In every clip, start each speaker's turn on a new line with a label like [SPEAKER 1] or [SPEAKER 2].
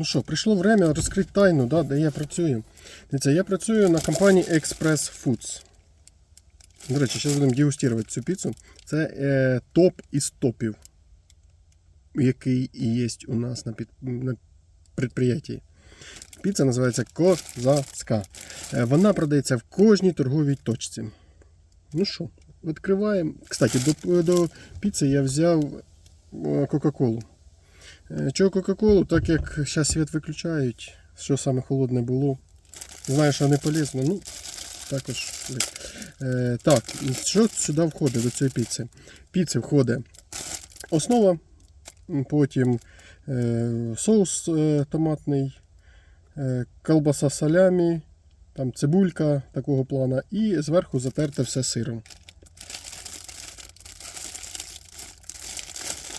[SPEAKER 1] Ну що, прийшло время розкрити тайну, да, де я працюю. Дивіться, я працюю на компанії Express Foods. До речі, зараз будемо дегустувати цю піцу. Це е, топ із топів, який є у нас на, під, на підприємстві. Піца називається Козацька. Е, Вона продається в кожній торговій точці. Ну що, відкриваємо. Кстати, до, до піци я взяв е, Кока-Колу. Е, Чого Кока-Колу, так як зараз світ виключають, що саме холодне було. Знаю, що не полезно, ну також. Е, так, що сюди входить до цієї піци? Піці входить основа, потім е, соус е, томатний, е, колбаса салямі, там цибулька такого плана, і зверху затерте все сиром.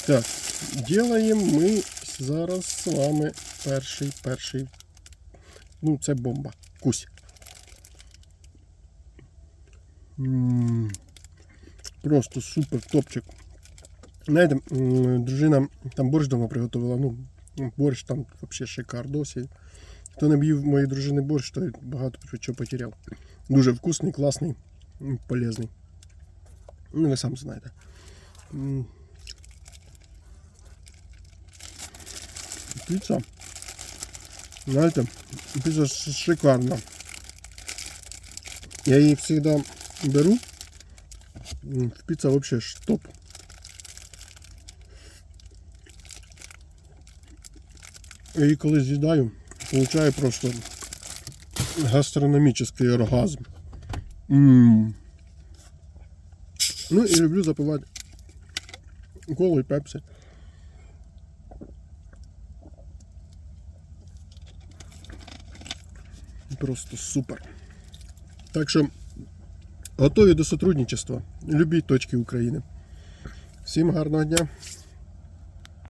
[SPEAKER 1] Так, Ділаємо ми зараз з вами перший, перший. Ну, це бомба. Кусь. Просто супер топчик. Знаєте, дружина там борщ дома приготувала. Ну, борщ там взагалі шикардосі. Хто не б'їв моєї дружини борщ, той багато чого потеряв. Дуже вкусний, класний, полезний. Ну, ви сам знаєте. Піца. Знаєте, піца шикарна. Я її завжди беру. М, Піца взагалі ж топ. Я її коли з'їдаю, получаю просто гастрономічний оргазм. М. Ну і люблю запивати колу і пепсі. Просто супер. Так що готові до сотрудничества. любій точки України. Всім гарного дня.